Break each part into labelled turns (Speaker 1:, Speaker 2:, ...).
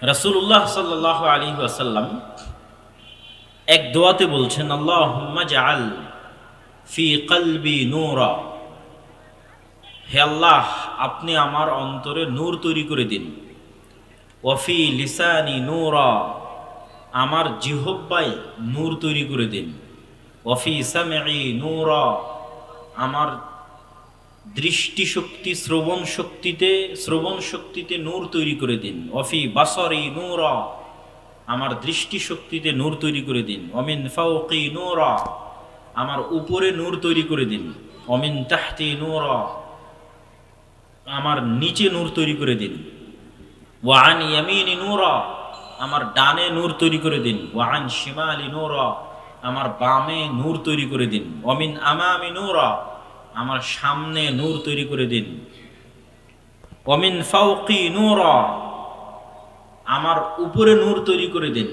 Speaker 1: রাসূলুল্লাহ সাল্লাহ আলী আসাল্লাম এক দোয়াতে বলছেন আল্লাহ জাআল ফি কলবি নূরা। হে আল্লাহ, আপনি আমার অন্তরে নূর তৈরি করে দিন। ওয়াফি লিসানি নূরা। আমার জিহব্বাই নূর তৈরি করে দিন। ওয়াফি সামঈ নূরা। আমার দৃষ্টিশক্তি, শ্রবণ শক্তিতে শ্রবণ শক্তিতে নূর তৈরি করে দিন। অফি বাসরি নূরা, আমার দৃষ্টিশক্তিতে নূর তৈরি করে দিন। অমিন ফাউকি নূরা, আমার উপরে নূর তৈরি করে দিন। অমিন তাহতি নূরা, আমার নিচে নূর তৈরি করে দিন। ওয়ান ইয়ামিনি নূরা, আমার ডানে নূর তৈরি করে দিন। ওয়ান শিমালি নূরা, আমার বামে নূর তৈরি করে দিন। অমিন আমামি নূরা আমার সামনে নূর তৈরি করে দিন। অমিন ফাউকি নূরা, আমার উপরে নূর তৈরি করে দিন।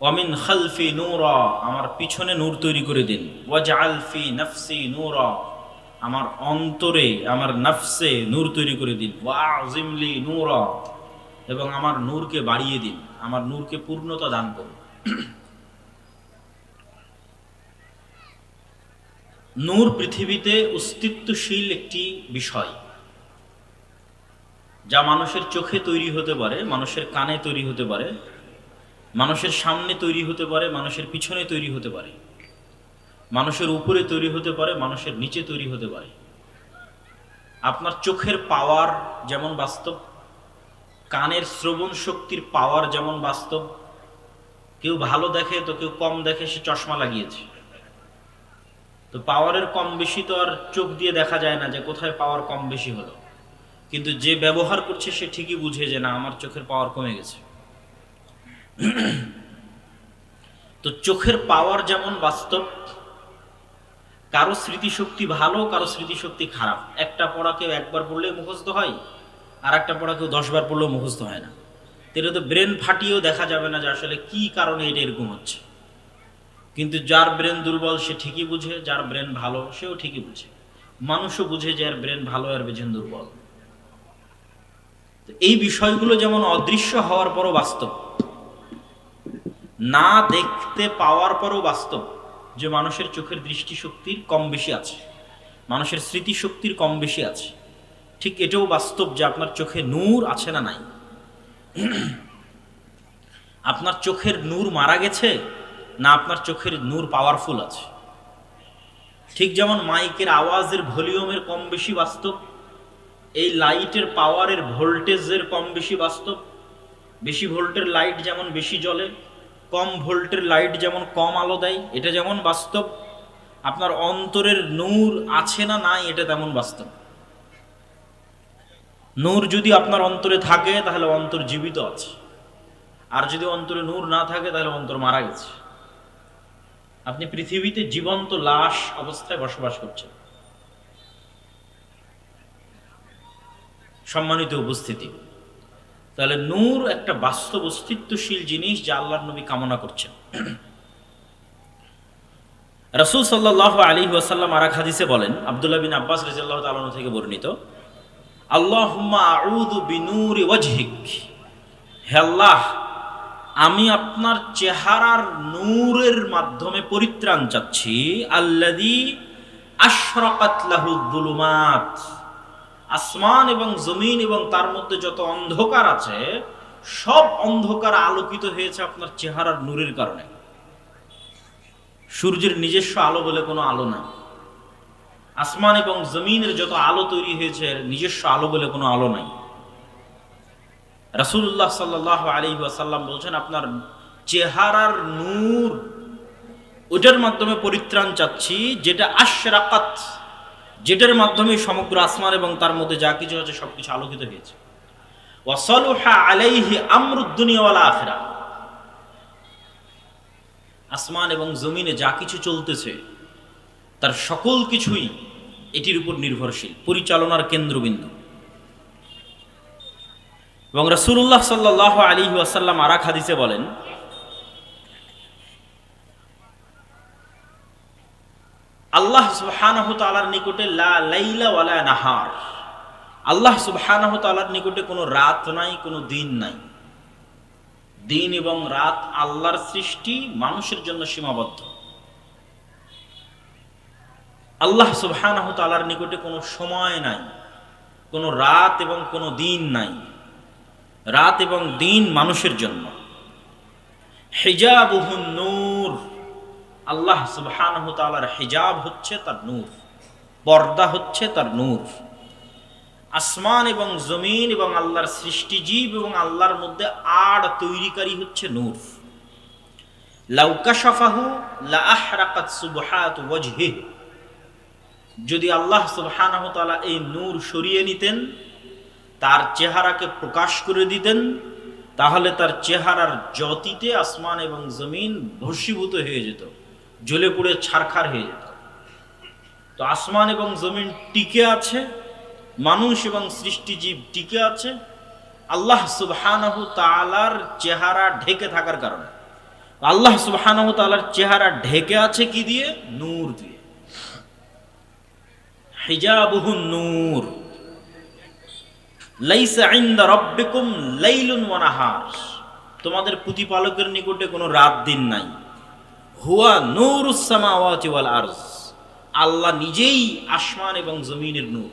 Speaker 1: অমিন খালফি নূরা, আমার পিছনে নূর তৈরি করে দিন। ওয়াজআল ফি নফসি নূরা, আমার অন্তরে, আমার নফসে নূর তৈরি করে দিন। ওয়াজিমলি নূরা, এবং আমার নূরকে বাড়িয়ে দিন। আমার নূরকে পূর্ণতা দান করুন। নূর পৃথিবীতে অস্তিত্বশীল একটি বিষয়, যা মানুষের চোখে তৈরি হতে পারে, মানুষের কানে তৈরি হতে পারে, মানুষের সামনে তৈরি হতে পারে, মানুষের পিছনে তৈরি হতে পারে, মানুষের উপরে তৈরি হতে পারে, মানুষের নিচে তৈরি হতে পারে। আপনার চোখের পাওয়ার যেমন বাস্তব, কানের শ্রবণ শক্তির পাওয়ার যেমন বাস্তব, কেউ ভালো দেখে তো কেউ কম দেখে সে চশমা লাগিয়েছে। তো পাওয়ারের কম বেশি তো আর চোখ দিয়ে দেখা যায় না যে কোথায় পাওয়ার কম বেশি হলো। কিন্তু যে ব্যবহার করছে সে ঠিকই বুঝে যে না, আমার চোখের পাওয়ার কমে গেছে। তো চোখের পাওয়ার যেমন বাস্তব, কারও স্মৃতিশক্তি ভালো, কারও স্মৃতিশক্তি খারাপ। একটা পড়া কেউ একবার পড়লে মুখস্থ হয়, আর একটা পড়া কেউ দশবার পড়লেও মুখস্থ হয় না। এটা তো ব্রেন ফাটিয়েও দেখা যাবে না যে আসলে কি কারণে এটা এরকম হচ্ছে। কিন্তু যার ব্রেন দুর্বল, সে ঠিকই বুঝে, যার ব্রেন ভালো, সেও ঠিকই বুঝে। মানুষও বুঝে যে ব্রেন ভালো আর ব্রেন দুর্বল। এই বিষয়গুলো যেমন অদৃশ্য হওয়ার পরও বাস্তব, না দেখতে পাওয়ার পরও বাস্তব যে মানুষের চোখের দৃষ্টিশক্তির কম বেশি আছে, মানুষের স্মৃতিশক্তির কম বেশি আছে, ঠিক এটাও বাস্তব যে আপনার চোখে নূর আছে না নাই। আপনার চোখের নূর মারা গেছে না আপনার চোখের নূর পাওয়ারফুল আছে। ঠিক যেমন মাইকের আওয়াজের ভলিউমের কম বেশি বাস্তব, এই লাইটের পাওয়ারের ভোল্টেজের কম বেশি বাস্তব, বেশি ভোল্টের লাইট যেমন বেশি জ্বলে, কম ভোল্টের লাইট যেমন কম আলো দেয়, এটা যেমন বাস্তব, আপনার অন্তরের নূর আছে না নাই, এটা তেমন বাস্তব। নূর যদি আপনার অন্তরে থাকে, তাহলে অন্তর জীবিত আছে। আর যদি অন্তরে নূর না থাকে, তাহলে অন্তর মারা গেছে। আপনি পৃথিবীতে জীবন্ত লাশ অবস্থায় বসবাস করছেন। সম্মানিত উপস্থিতি। তাহলে নূর একটা বাস্তব অস্তিত্বশীল জিনিস যা আল্লাহর নবী কামনা করছেন। রসুল সাল্লাহ আলী ওয়াসাল্লাম আরাক হাদিসে বলেন, আবদুল্লাহ বিন আব্বাস রাজিয়াল্লাহ তালন থেকে বর্ণিত আল্লাহ বিনুরি ওয়াজহিক। হে আল্লাহ আমি আপনার চেহারার নূরের মাধ্যমে পরিত্রাণ চাচ্ছি। আল্লাদি আশরাকাত লাহু যুলুমাত। আসমান এবং জমিন এবং তার মধ্যে যত অন্ধকার আছে, সব অন্ধকার আলোকিত হয়েছে আপনার চেহারার নূরের কারণে। সূর্যের নিজস্ব আলো বলে কোনো আলো নাই। আসমান এবং জমিনের যত আলো তৈরি হয়েছে, নিজস্ব আলো বলে কোনো আলো নাই। রাসুল্লাহ সাল্লাহ আলী আসাল্লাম বলছেন, আপনার চেহারার নূর ওটার মাধ্যমে পরিত্রাণ চাচ্ছি, যেটা আশরাকাত, যেটার মাধ্যমে সমগ্র আসমান এবং তার মধ্যে যা কিছু আছে সবকিছু আলোকিত হয়েছে। ওয়াসালুহা আলাইহি আমরুদ্দুনিয়াওয়ালা আখেরা আসমান এবং জমিনে যা কিছু চলতেছে, তার সকল কিছুই এটির উপর নির্ভরশীল, পরিচালনার কেন্দ্রবিন্দু। এবং রসুল্লাহ সাল্লাহ আলী আসাল্লাম আরাক হাদিসে বলেন, আল্লাহ সুবহানাহ নিকটে লা নাহার। আল্লাহ সুবহানাহ তাআলার নিকটে কোনো রাত নাই, কোনো দিন নাই। দিন এবং রাত আল্লাহর সৃষ্টি মানুষের জন্য সীমাবদ্ধ। আল্লাহ সুবহানাহ তাআলার নিকটে কোনো সময় নাই, কোনো রাত এবং কোনো দিন নাই। রাত এবং দিন মানুষের জন্য। হিজাবুহুন নূর। আল্লাহ সুবহানাহ তাআলার হিজাব হচ্ছে তার নূর। পর্দা হচ্ছে তার নূর। আসমান এবং জমিন এবং আল্লাহর সৃষ্টিজীব এবং আল্লাহর মধ্যে আড় তৈরিকারী হচ্ছে নূর। লাউকাশাফাহু লা আহরাকাত সুবহাত ওয়াজহিহ। যদি আল্লাহ সুবহানাহু তাআলা এই নূর সরিয়ে নিতেন তার চেহারাকে প্রকাশ করে দিতেন, তাহলে তার চেহারার জ্যোতিতে আসমান এবং জমিন ভস্মীভূত হয়ে যেত, জ্বলে পুড়ে ছারখার হয়ে যেত। তো আসমান এবং জমিন টিকে আছে, মানুষ এবং সৃষ্টিজীব টিকে আছে, আল্লাহ সুবহানাহু তাআলার চেহারা ঢেকে থাকার কারণে। আল্লাহ সুবহানাহু তাআলার চেহারা ঢেকে আছে কি দিয়ে? নূর দিয়ে। হিজাবুহু নূর। লাইসা ইনদা রাব্বিকুম লাইলুন ওয়া নাহার। তোমাদের প্রতিপালকের নিকটে কোনো রাত দিন নাই। হুয়া নূরুস সামাওয়াতি ওয়াল আরজ। আল্লাহ নিজেই আসমান এবং জমিনের নূর।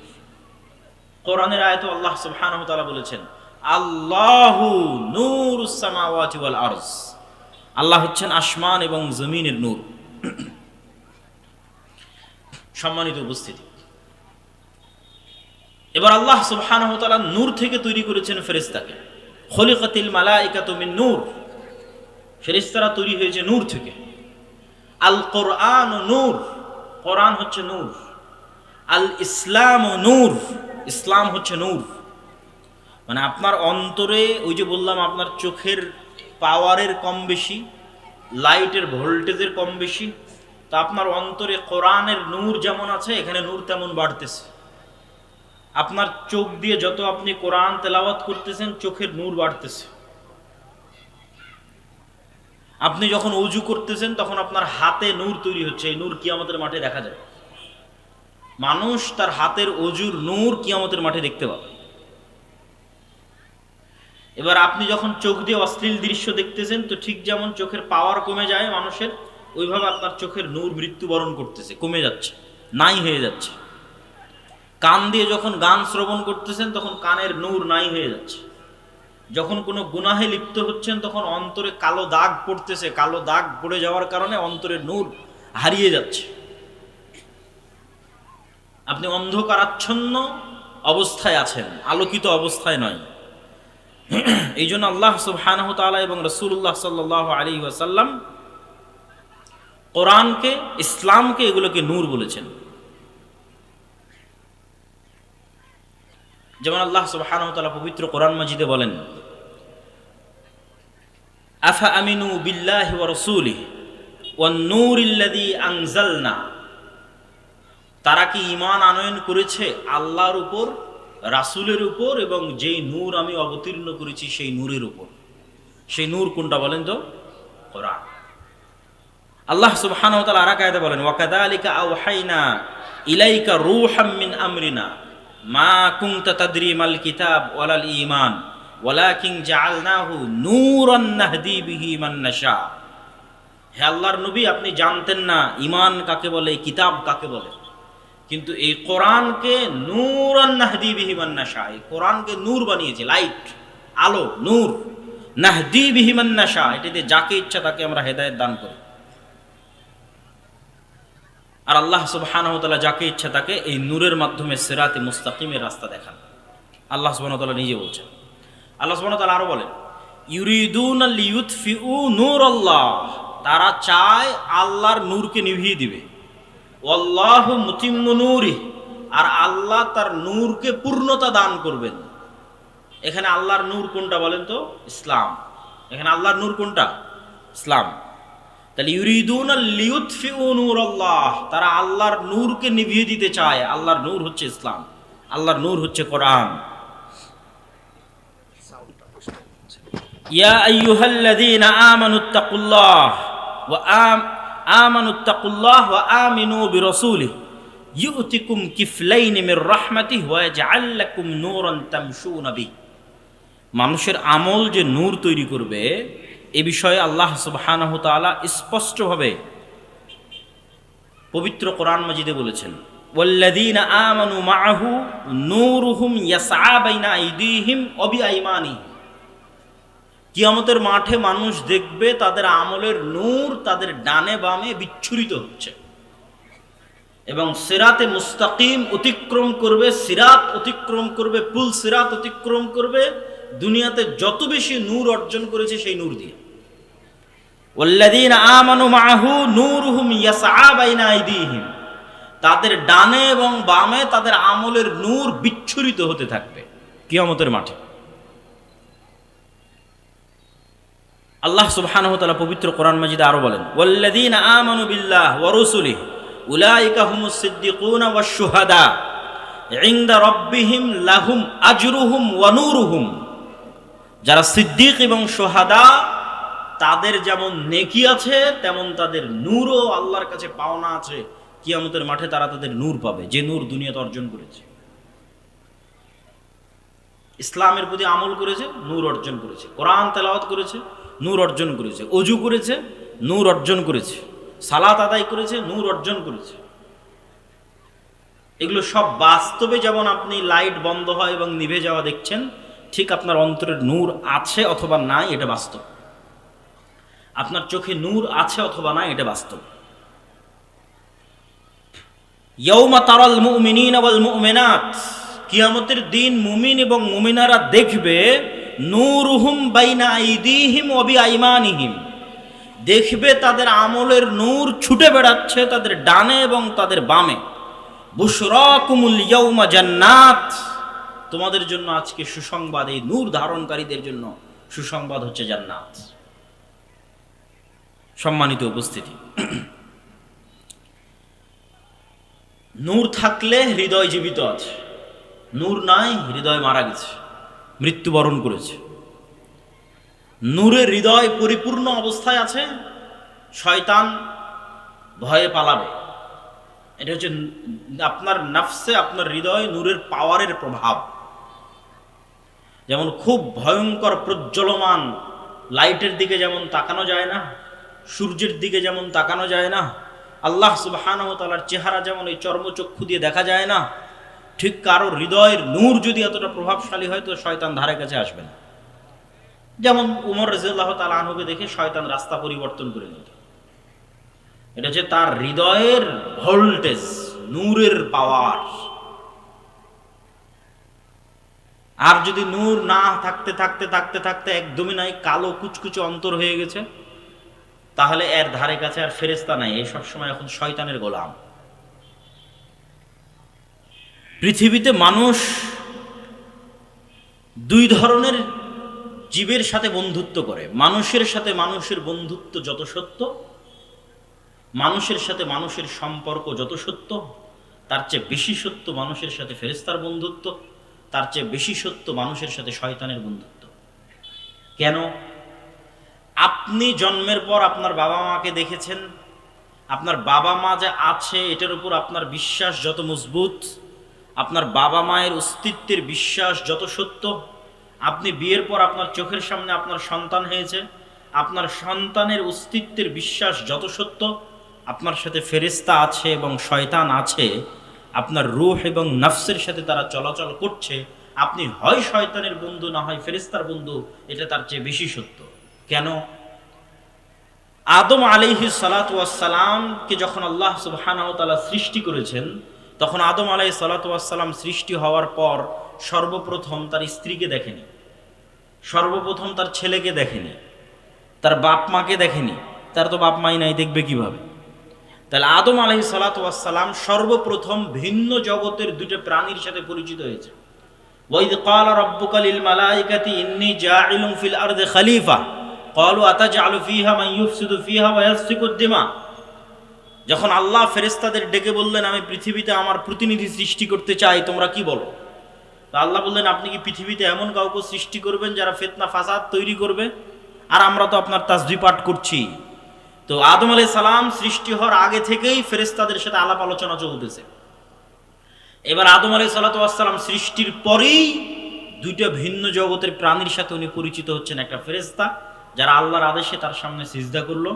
Speaker 1: কোরআনের আয়তে আল্লাহ সুবহানাহু তাআলা বলেছেন, আল্লাহু নূরুস সামাওয়াতি ওয়াল আরজ। আল্লাহ হচ্ছেন আসমান এবং জমিনের নূর। সম্মানিত উপস্থিতি। এবার আল্লাহ সুবহানাহু ওয়া তাআলা নূর থেকে তৈরি করেছেন ফেরেশতাকে। খলিকাতিল মালাইকাতু মিন নূর। ফেরেশতারা তৈরি হয়েছে নূর থেকে। আল কোরআন নূর। কোরআন হচ্ছে নূর। আল ইসলাম নূর। ইসলাম হচ্ছে নূর। মানে আপনার অন্তরে ওই যে বললাম আপনার চোখের পাওয়ারের কম বেশি, লাইটের ভোল্টেজের কম বেশি, তা আপনার অন্তরে কোরআনের নূর যেমন আছে, এখানে নূর তেমন বাড়তেছে। আপনার চোখ দিয়ে যত আপনি কোরআন তেলাওয়াত করতেছেন, চোখের নূর বাড়তেছে। আপনি যখন অজু করতেছেন, তখন আপনার হাতে নূর তৈরি হচ্ছে। এই নূর কিয়ামতের মাঠে দেখা যায়। মানুষ তার হাতের অজুর নূর কিয়ামতের মাঠে দেখতে পাবে। এবার আপনি যখন চোখ দিয়ে অশ্লীল দৃশ্য দেখতেছেন, তো ঠিক যেমন চোখের পাওয়ার কমে যায় মানুষের, ওইভাবে আপনার চোখের নূর মৃত্যুবরণ করতেছে। কমে যাচ্ছে। নাই হয়ে যাচ্ছে। কান দিয়ে যখন গান শ্রবণ করতেছেন, তখন কানের নূর নাই হয়ে যাচ্ছে। যখন কোনো গুনাহে লিপ্ত হচ্ছেন, তখন অন্তরে কালো দাগ পড়তেছে। কালো দাগ পড়ে যাওয়ার কারণে অন্তরের নূর হারিয়ে যাচ্ছে। আপনি অন্ধকারাচ্ছন্ন অবস্থায় আছেন, আলোকিত অবস্থায় নয়। এই জন্য আল্লাহ সুবহানাহু তাআলা এবং রসুল্লাহ সাল্লাহ আলী ওয়াসাল্লাম কোরআনকে, ইসলামকে এগুলোকে নূর বলেছেন। যেমন আল্লাহ তাআলা পবিত্র কোরআন মজিদে বলেন, আফা আমিনু তারা কি ঈমান আনয়ন করেছে? আল্লাহর উপর, রাসূলের উপর এবং যেই নূর আমি অবতীর্ণ করেছি সেই নূরের উপর। সেই নূর কোনটা বলেন তো? কোরআন। আল্লাহ সুবহানাহু ওয়া তাআলা আরেক বলেন, ওয়া কাযালিকা আওহাইনা ইলাইকা রূহাম মিন আমরিনা। মা কুনতা তাদরি মাল কিতাব ওয়ালাল ঈমান, ওয়ালাকিন জাআলনাহু নূরান নাহদি বিহি মান নাশা। হে আল্লাহর নবী, আপনি জানতেন না ঈমান কাকে বলে, কিতাব কাকে বলে। কিন্তু এই কোরআনকে নূরান নাহদি বিহি মান নাশা, এই কোরআনকে নূর বানিয়েছে, লাইট, আলো, নূর, নাহদি বিহি মান নাশা, এটাতে যাকে ইচ্ছা তাকে আমরা হেদায়েত দান করি। আর আল্লাহ সুবহানাহু তাআলা যাকে ইচ্ছা তাকে এই নূরের মাধ্যমে সিরাতে মুস্তাকিমের রাস্তা দেখান। আল্লাহ সুবহানাহু তাআলা নিজে বলছেন। আল্লাহ সুবহানাহু তাআলা আরও বলেন, ইউরিদুন লিইউতফিউ নূরাল্লাহ তারা চায় আল্লাহর নূরকে নিভিয়ে দিবে। ওয়াল্লাহু মুতিম্মু নূরি আর আল্লাহ তার নূরকে পূর্ণতা দান করবেন। এখানে আল্লাহর নূর কোনটা বলেন তো? ইসলাম। এখানে আল্লাহর নূর কোনটা? ইসলাম। তাহলে ইউরিদুন লিউতফিউ নূর আল্লাহ তারা আল্লাহর নূরকে নিভিয়ে দিতে চায়। আল্লাহর নূর হচ্ছে ইসলাম, আল্লাহর নূর হচ্ছে কোরআন। ইয়া আইয়ুহাল্লাযীনা আমানুত্তাকুল্লাহ ওয়া আম আমানুত্তাকুল্লাহ ওয়া আমিনু বিরাসূলিহি। ইউতিকুম কিফলাইনি মির রাহমাতিহি ওয়া ইয়াজআল নূরান তামশুনা বিহি। মানুষের আমল যে নূর তৈরি করবে এ বিষয়ে আল্লাহ তাআলা স্পষ্টভাবে পবিত্র কোরআন মাজিদে বলেছেন কিয়ামতের মাঠে মানুষ দেখবে তাদের আমলের নূর তাদের ডানে বামে বিচ্ছুরিত হচ্ছে। এবং সিরাতে মুস্তাকিম অতিক্রম করবে, সিরাত অতিক্রম করবে, পুল সিরাত অতিক্রম করবে, দুনিয়াতে যত বেশি নূর অর্জন করেছে সেই নূর দিয়ে। ওয়াল্লাযীন আমানু মাআহু নূরুহুম ইয়াসআ তাদের ডানে এবং বামে তাদের আমলের নূর বিচ্ছুরিত হতে থাকবে কিয়ামতের মাঠে। আল্লাহ সুবহানাহু ওয়া তাআলা পবিত্র কোরআন মাজিদে আরও বলেন, ওয়াল্লাযীন আমানু বিল্লাহ ওয়া রাসূলিহি, উলাইকা হুমুস সিদ্দিকুনা ওয়াশ শুহাদা, ইনদা রাব্বিহিম লাহুম যারা সিদ্দিক এবং সোহাদা তাদের যেমন নেকি আছে, তেমন তাদের নূরও আল্লাহর কাছে পাওনা আছে। কিয়ামতের মাঠে তারা তাদের নূর পাবে, যে নূর দুনিয়াতে অর্জন করেছে। ইসলামের প্রতি আমল করেছে, নূর অর্জন করেছে। কোরআন তেলাওয়াত করেছে, নূর অর্জন করেছে। অজু করেছে, নূর অর্জন করেছে। সালাত আদায় করেছে, নূর অর্জন করেছে। এগুলো সব বাস্তবে যেমন আপনি লাইট বন্ধ হয় এবং নিভে যাওয়া দেখছেন, ঠিক আপনার অন্তরের নূর আছে অথবা নাই, এটা বাস্তব। আপনার চোখে নূর আছে অথবা না এটা বাস্তব। ইয়ৌমা তারাল মুমিনিন ওয়াল মুমিনাত। কিয়ামতের দিন মুমিন এবং মুমিনারা দেখবে, নূরুহুম বাইনা আইদিহিম ওয়া বিআইমানিহিম। দেখবে তাদের আমলের নূর ছুটে বেড়াচ্ছে তাদের ডানে এবং তাদের বামে। বুশরাকুমুল ইয়াউমা জান্নাত। তোমাদের জন্য আজকে সুসংবাদ, এই নূর ধারণকারীদের জন্য সুসংবাদ হচ্ছে জান্নাত। সম্মানিত উপস্থিতি। নূর থাকলে হৃদয় জীবিত আছে। নূর নাই, হৃদয় মারা গেছে, মৃত্যুবরণ করেছে। নূরের হৃদয় পরিপূর্ণ অবস্থায় আছে, শয়তান ভয়ে পালাবে। এটা হচ্ছে আপনার নাফসে, আপনার হৃদয় নূরের পাওয়ারের প্রভাব। যেমন খুব ভয়ঙ্কর, প্রজ্বলমান, লাইটের দিকে যেমন তাকানো যায় না সূর্যের দিকে যেমন তাকানো যায় না, আল্লাহ সুবহানাহু তাআলার চেহারা যেমন এই চর্মচক্ষু দিয়ে দেখা যায় না, ঠিক কারও হৃদয়ের নূর যদি এতটা প্রভাবশালী হয় তো শয়তান ধারে কাছে আসবে না। যেমন উমর রাজিয়াল্লাহু তাআলা আনহুকে দেখে শয়তান রাস্তা পরিবর্তন করে নিত এটা হচ্ছে তার হৃদয়ের ভোল্টেজ, নূরের পাওয়ার। আর যদি নূর না থাকতে থাকতে থাকতে থাকতে একদমই নাই, কালো কুচকুচে অন্তর হয়ে গেছে তাহলে এর ধারে কাছে আর ফেরেস্তা নাই। এই সবসময় এখন শয়তানের গোলাম। পৃথিবীতে মানুষ দুই ধরনের জীবের সাথে বন্ধুত্ব করে। মানুষের সাথে মানুষের বন্ধুত্ব যত সত্য, মানুষের সাথে মানুষের সম্পর্ক যত সত্য, তার চেয়ে বেশি সত্য মানুষের সাথে ফেরেস্তার বন্ধুত্ব, তার চেয়ে বেশি সত্য মানুষের সাথে শয়তানের বন্ধুত্ব। কেন? আপনি জন্মের পর আপনার বাবা মাকে দেখেছেন, আপনার বাবা মা যে আছে, এটার উপর আপনার বিশ্বাস যত মজবুত, আপনার বাবা মায়ের অস্তিত্বের বিশ্বাস যত সত্য, আপনি বিয়ের পর আপনার চোখের সামনে আপনার সন্তান হয়েছে, আপনার সন্তানের অস্তিত্বের বিশ্বাস যত সত্য, আপনার সাথে ফেরিস্তা আছে এবং শয়তান আছে, আপনার রুহ এবং নফসের সাথে তারা চলাচল করছে, আপনি হয় শয়তানের বন্ধু না হয় ফেরিস্তার বন্ধু, এটা তার চেয়ে বেশি সত্য। কেন? আদম আলিহি সালাতামকে যখন আল্লাহ সুবাহানাহতালা সৃষ্টি করেছেন, তখন আদম আলাই সালাতাম সৃষ্টি হওয়ার পর সর্বপ্রথম তার স্ত্রীকে দেখেনি। সর্বপ্রথম তার ছেলেকে দেখেনি। তার বাপ মাকে দেখেনি। তার তো বাপ মাই নাই, দেখবে কীভাবে? তাহলে আদম আলহি সালাতাম সর্বপ্রথম ভিন্ন জগতের দুটো প্রাণীর সাথে পরিচিত হয়েছে। ওয়াইদ ক্বালা রাব্বুকা লিল মালাইকাতি ইন্নী জাইলুম ফিল আরদি খলিফা। ফিহা মান ইউফসিদু ফিহা ওয়া ইয়াসফিকু দিমা যখন আল্লাহ ফেরেশতাদের ডেকে বললেন, আমি পৃথিবীতে আমার প্রতিনিধি সৃষ্টি করতে চাই, তোমরা কি বলো? তা আল্লাহ বললেন, আপনি কি পৃথিবীতে এমন কাউকে সৃষ্টি করবেন যারা ফেতনা ফাসাদ তৈরি করবে? আর আমরা তো আপনার তাসবি পাঠ করছি। তো আদম আলাই সালাম সৃষ্টি হওয়ার আগে থেকেই ফেরেস্তাদের সাথে আলাপ আলোচনা চলতেছে। এবার আদম আলাই সালাতাম সৃষ্টির পরেই দুইটা ভিন্ন জগতের প্রাণীর সাথে উনি পরিচিত হচ্ছেন একটা ফেরেস্তা যারা আল্লাহর আদেশে তার সামনে সিজদা করল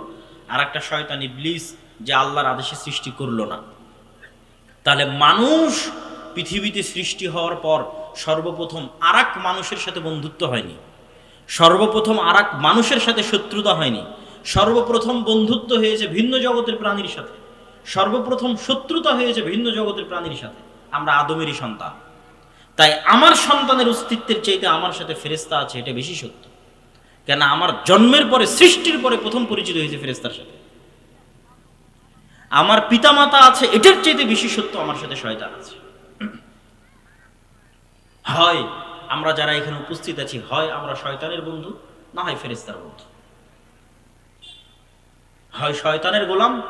Speaker 1: আর একটা শয়তান ইবলিস যে আল্লাহর আদেশে সৃষ্টি করল না। তাহলে মানুষ পৃথিবীতে সৃষ্টি হওয়ার পর সর্বপ্রথম আরাক মানুষের সাথে বন্ধুত্ব হয়নি। সর্বপ্রথম আরাক মানুষের সাথে শত্রুতা হয়নি। সর্বপ্রথম বন্ধুত্ব হয়েছে ভিন্ন জগতের প্রাণীর সাথে। সর্বপ্রথম শত্রুতা হয়েছে ভিন্ন জগতের প্রাণীর সাথে। আমরা আদমেরই সন্তান। তাই আমার সন্তানের অস্তিত্বের চাইতে আমার সাথে ফেরেস্তা আছে, এটা বেশি সত্য। কেন আমার জন্মের পরে, সৃষ্টির পরে প্রথম পরিচিত হয়েছে ফেরেস্তার সাথে। আমার পিতামাতা আছে, এটার চাইতে বেশি সত্য আমার সাথে শয়তান আছে। হয় আমরা যারা এখানে উপস্থিত আছি, হয় আমরা শয়তানের বন্ধু, না হয় ফেরেস্তার বন্ধু। হয় শয়তানের গোলাম,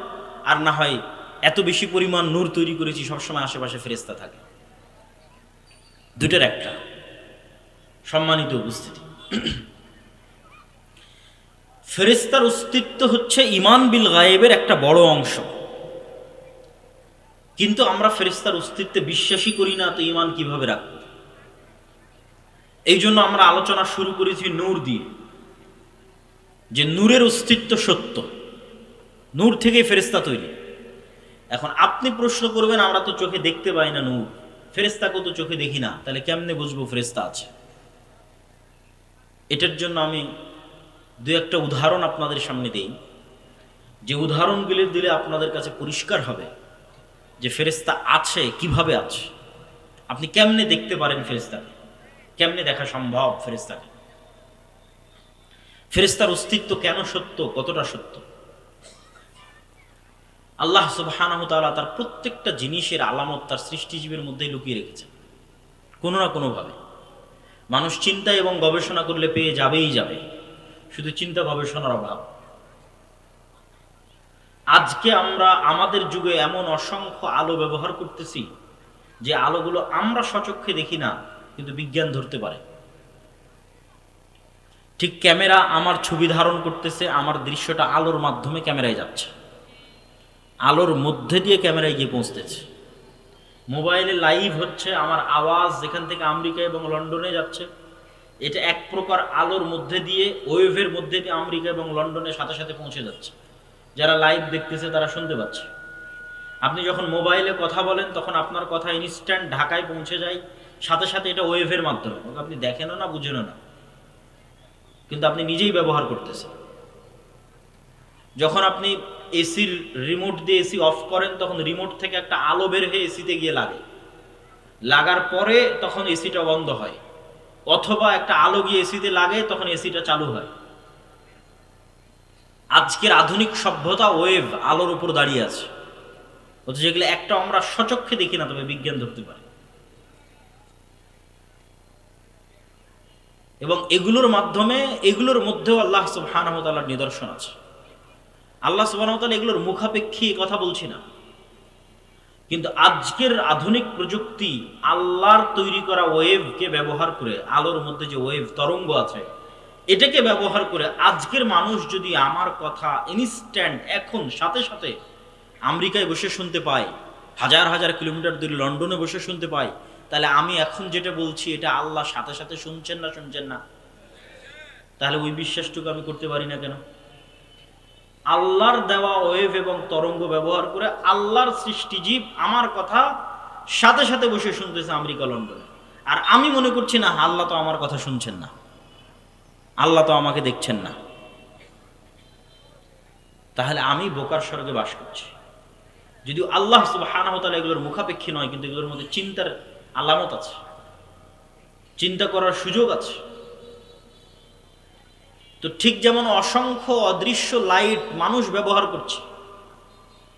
Speaker 1: আর না হয় এত বেশি পরিমাণ নূর তৈরি করেছি, সবসময় আশেপাশে ফেরেস্তা থাকে। দুটার একটা। সম্মানিত উপস্থিতি। ফেরেস্তার অস্তিত্ব হচ্ছে ইমান বিল গায়েবের একটা বড় অংশ। কিন্তু আমরা ফেরেস্তার অস্তিত্বে বিশ্বাসী করি না, তো ইমান কীভাবে রাখব? এই জন্য আমরা আলোচনা শুরু করেছি নূর দিয়ে, যে নূরের অস্তিত্ব সত্য। নূর থেকেই ফেরেস্তা তৈরি। এখন আপনি প্রশ্ন করবেন, আমরা তো চোখে দেখতে পাই না নূর। ফেরেস্তাকেও তো চোখে দেখি না, তাহলে কেমনে বুঝব ফেরেস্তা আছে? এটার জন্য আমি দু একটা উদাহরণ আপনাদের সামনে দেই। যে উদাহরণগুলি দিলে আপনাদের কাছে পরিষ্কার হবে যে ফেরেস্তা আছে, কীভাবে আছে? আপনি কেমনে দেখতে পারেন ফেরেস্তাকে কেমনে দেখা সম্ভব ফেরেস্তাকে ফেরেস্তার অস্তিত্ব কেন সত্য? কতটা সত্য? আল্লাহ তাআলা তার প্রত্যেকটা জিনিসের আলামত তার সৃষ্টিজীবের মধ্যেই লুকিয়ে রেখেছেন। কোনো না কোনোভাবে। মানুষ চিন্তা এবং গবেষণা করলে পেয়ে যাবেই যাবে। শুধু চিন্তা গবেষণার অভাব। আজকে আমরা আমাদের যুগে এমন অসংখ্য আলো ব্যবহার করতেছি, যে আলোগুলো আমরা সচক্ষে দেখি না, কিন্তু বিজ্ঞান ধরতে পারে। ঠিক ক্যামেরা আমার ছবি ধারণ করতেছে, আমার দৃশ্যটা আলোর মাধ্যমে ক্যামেরায় যাচ্ছে। আলোর মধ্যে দিয়ে ক্যামেরায় গিয়ে পৌঁছতেছে। মোবাইলে লাইভ হচ্ছে, আমার আওয়াজ যেখান থেকে আমেরিকা এবং লন্ডনে যাচ্ছে। এটা এক প্রকার আলোর মধ্যে দিয়ে ওয়েভের মধ্যে দিয়ে আমেরিকা এবং লন্ডনের সাথে সাথে পৌঁছে যাচ্ছে। যারা লাইভ দেখতেছে তারা শুনতে পাচ্ছে। আপনি যখন মোবাইলে কথা বলেন, তখন আপনার কথা ইনস্ট্যান্ট ঢাকায় পৌঁছে যায়। সাথে সাথে এটা ওয়েভের মাধ্যমে। আপনি দেখেনও না, বুঝেনও না। কিন্তু আপনি নিজেই ব্যবহার করতেছেন। যখন আপনি এসির রিমোট দিয়ে এসি অফ করেন, তখন রিমোট থেকে একটা আলো বের হয়ে এসিতে গিয়ে লাগে। লাগার পরে তখন এসিটা বন্ধ হয়। অথবা একটা আলো গিয়ে এসিতে লাগে, তখন এসিটা চালু হয়। আজকের আধুনিক সভ্যতা ওয়েভ আলোর উপর দাঁড়িয়ে আছে। অথচ যেগুলো একটা আমরা সচক্ষে দেখি না, তবে বিজ্ঞান ধরতে পারে। এবং এগুলোর মাধ্যমে, এগুলোর মধ্যেও আল্লাহ সুবহানাহু তাআলার নিদর্শন আছে। আল্লাহ সুবহানাহু তাআলা এগুলোর মুখাপেক্ষী কথা বলছি না। কিন্তু আজকের আধুনিক প্রযুক্তি আল্লাহর তৈরি করা ওয়েভকে ব্যবহার করে, আলোর মধ্যে যে ওয়েভ তরঙ্গ আছে, এটাকে ব্যবহার করে আজকের মানুষ যদি আমার কথা ইনস্ট্যান্ট এখন, সাথে সাথে আমেরিকায় বসে শুনতে পায়, হাজার হাজার কিলোমিটার দূরে লন্ডনে বসে শুনতে পায়, তাহলে আমি এখন যেটা বলছি, এটা আল্লাহ সাথে সাথে শুনছেন না শুনছেন না? তাহলে ওই বিশ্বাসটুকু আমি করতে পারি না কেন? আল্লাহর দেওয়া ওয়েভ এবং তরঙ্গ ব্যবহার করে আল্লাহর সৃষ্টিজীব আমার কথা সাথে সাথে বসে শুনতেছে আমেরিকা, লন্ডনে। আর আমি মনে করছি না, আল্লাহ তো আমার কথা শুনছেন না। আল্লাহ তো আমাকে দেখছেন না। তাহলে আমি বোকার স্বর্গে বাস করছি। যদিও আল্লাহ সুবহানাহু ওয়া এগুলোর মুখাপেক্ষী নয়, কিন্তু এগুলোর মধ্যে চিন্তার আলামত আছে। চিন্তা করার সুযোগ আছে। তো ঠিক যেমন অসংখ্য অদৃশ্য লাইট মানুষ ব্যবহার করছে